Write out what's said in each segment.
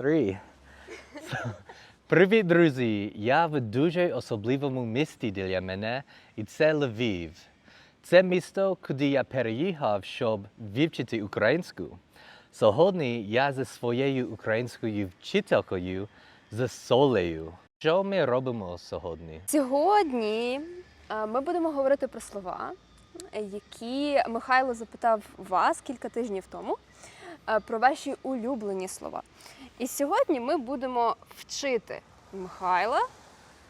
Three. Привіт, друзі! Я в дуже особливому місті для мене, і це Львів. Це місто, куди я переїхав, щоб вивчити українську. Сьогодні я зі своєю українською вчителькою з Солею. Що ми робимо сьогодні? Сьогодні е, ми будемо говорити про слова, які Михайло запитав вас кілька тижнів тому е, про ваші улюблені слова. І сьогодні ми будемо вчити Михайла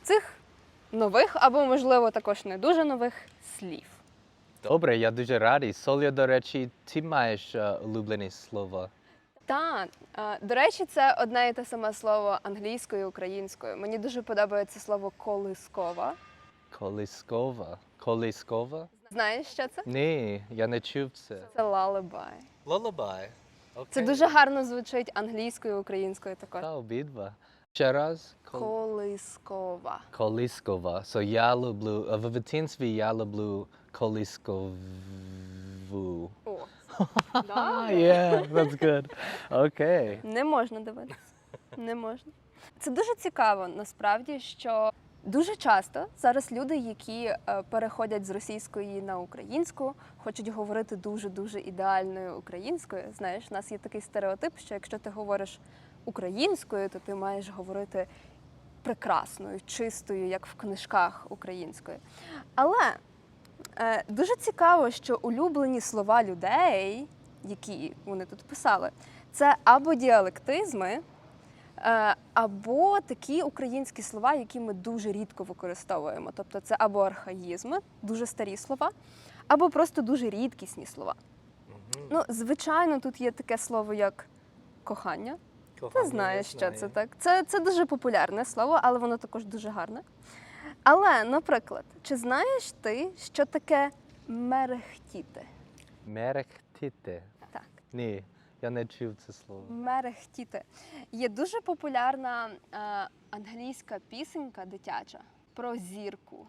цих нових або, можливо, також не дуже нових слів. Добре, я дуже радий. Соля, до речі, ти маєш е, улюблені слова. Та, е, до речі, це одне і те саме слово англійською і українською. Мені дуже подобається слово колискова. Колискова. Колискова? Знаєш, що це? Ні, я не чув це. Це лалебай. Лалабай. Це дуже гарно звучить англійською українською також. Та обидва. Ще раз. Кол- Колискова. Колискова. So я люблю, в дитинстві я люблю колискову. О, Ah, yeah, that's good. Okay. не можна дивитися. Не можна. Це дуже цікаво, насправді, що дуже часто зараз люди, які е, переходять з російської на українську, хочуть говорити дуже-дуже ідеальною українською. Знаєш, у нас є такий стереотип, що якщо ти говориш українською, то ти маєш говорити прекрасною, чистою, як в книжках українською. Але е, дуже цікаво, що улюблені слова людей, які вони тут писали, це або діалектизми, або такі українські слова, які ми дуже рідко використовуємо. Тобто це або архаїзми, дуже старі слова, або просто дуже рідкісні слова. Ну, звичайно, тут є таке слово, як кохання. Ти знаєш, що це так. Це, це дуже популярне слово, але воно також дуже гарне. Але, наприклад, чи знаєш ти, що таке мерехтіти? Мерехтіти. Так. Ні, я не чув це слово. Мерехтіти. Є дуже популярна е, англійська пісенька дитяча про зірку.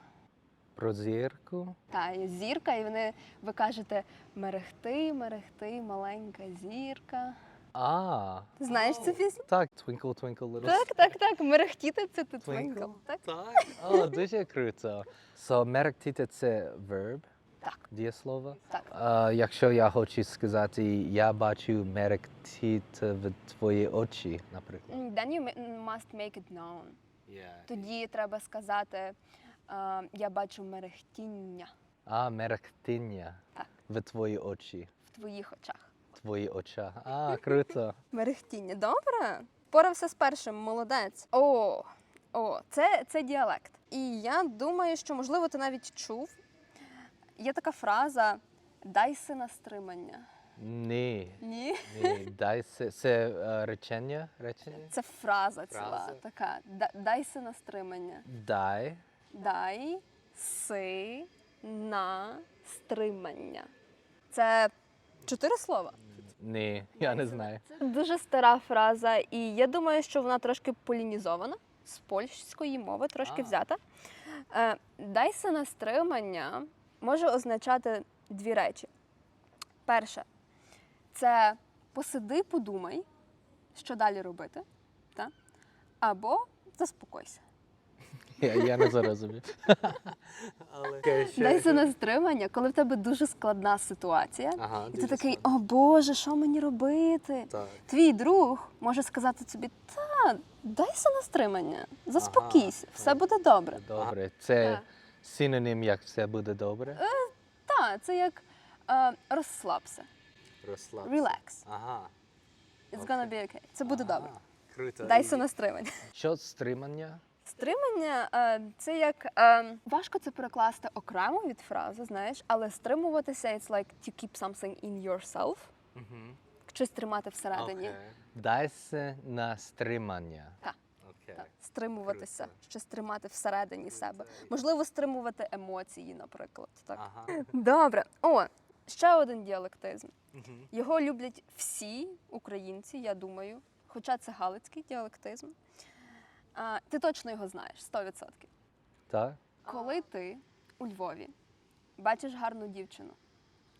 Про зірку? Та є зірка, і вони ви кажете мерехти, мерехти, маленька зірка. А, знаєш цю пісню? так, twinkle, twinkle, little Так, так, так. Мерехтіти це ти Twinkle. Так? Так. О, дуже круто. So, мерехтіти це verb, Так. дієслово. Так. А, якщо я хочу сказати, я бачу мерехтіти в твої очі, наприклад. Then you must make it known. Тоді треба сказати, е, я бачу мерехтіння А, мерехтіння Так. в твої очі. в твоїх очах. Твої очах. А, круто. Мерехтіння, добре? Порався з першим, молодець. О, о, це, це діалект. І я думаю, що можливо ти навіть чув. Є така фраза дай сина стримання. Ні, Ні? ні, дай це, це е, речення, речення? Це фраза ціла Фраза? така. «Да- Дай сина стримання. Дай. Дай си на стримання. Це чотири слова. Ні, я не знаю. Це дуже стара фраза, і я думаю, що вона трошки полінізована з польської мови, трошки А. взята. Е, Дайся на стримання може означати дві речі. Перше, це посиди, подумай, що далі робити. Та? Або заспокойся. Я, я не зрозумів. Але... Дайся на стримання, коли в тебе дуже складна ситуація, Ага, і ти такий, о Боже, що мені робити? Так. Твій друг може сказати тобі, та дайся на стримання, заспокійся, Ага. все буде добре. Добре. Це Так. Синонім, як все буде добре. Та, це як е, розслабся, Розслабся. relax. Ага. It's gonna be okay. Це буде добре. Круто. Дайся на стримання. Що стримання? Стримання е, це як е, важко це перекласти окремо від фрази, знаєш, але стримуватися it's like to keep something in yourself, Угу. щось тримати всередині. Дайся на стримання. Так. Так, стримуватися, Круто. щось тримати всередині себе. Можливо, стримувати емоції, наприклад. Так. Ага. Добре. О, ще один діалектизм. Мгм. Його люблять всі українці, я думаю. Хоча це галицький діалектизм. А, ти точно його знаєш, 100%. Так? Коли ти у Львові бачиш гарну дівчину,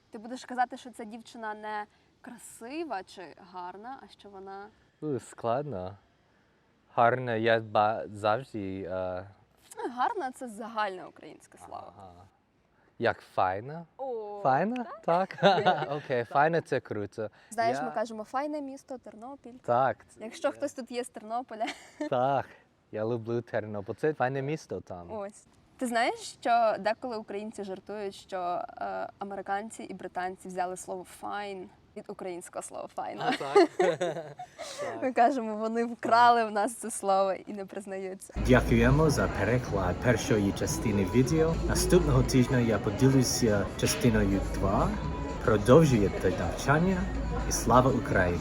ти будеш казати, що ця дівчина не красива чи гарна, а що вона У, складно. Гарно, я ба- завжди. Е, Гарна це загальне українське слово. ага. Як файна? О, Файна? Так. Окей, файна це круто. Знаєш, Я- ми кажемо файне місто, Тернопіль. Так, Якщо хтось тут є з Тернополя, так. Я люблю Тернопіль. Це файне місто там. ось. Ти знаєш, що деколи українці жартують, що е, американці і британці взяли слово файн від українського слова файна. так. Ми кажемо, вони вкрали в нас це слово і не признаються. Дякуємо за переклад першої частини відео. Наступного тижня я поділюся частиною 2. Продовжуєте навчання і слава Україні!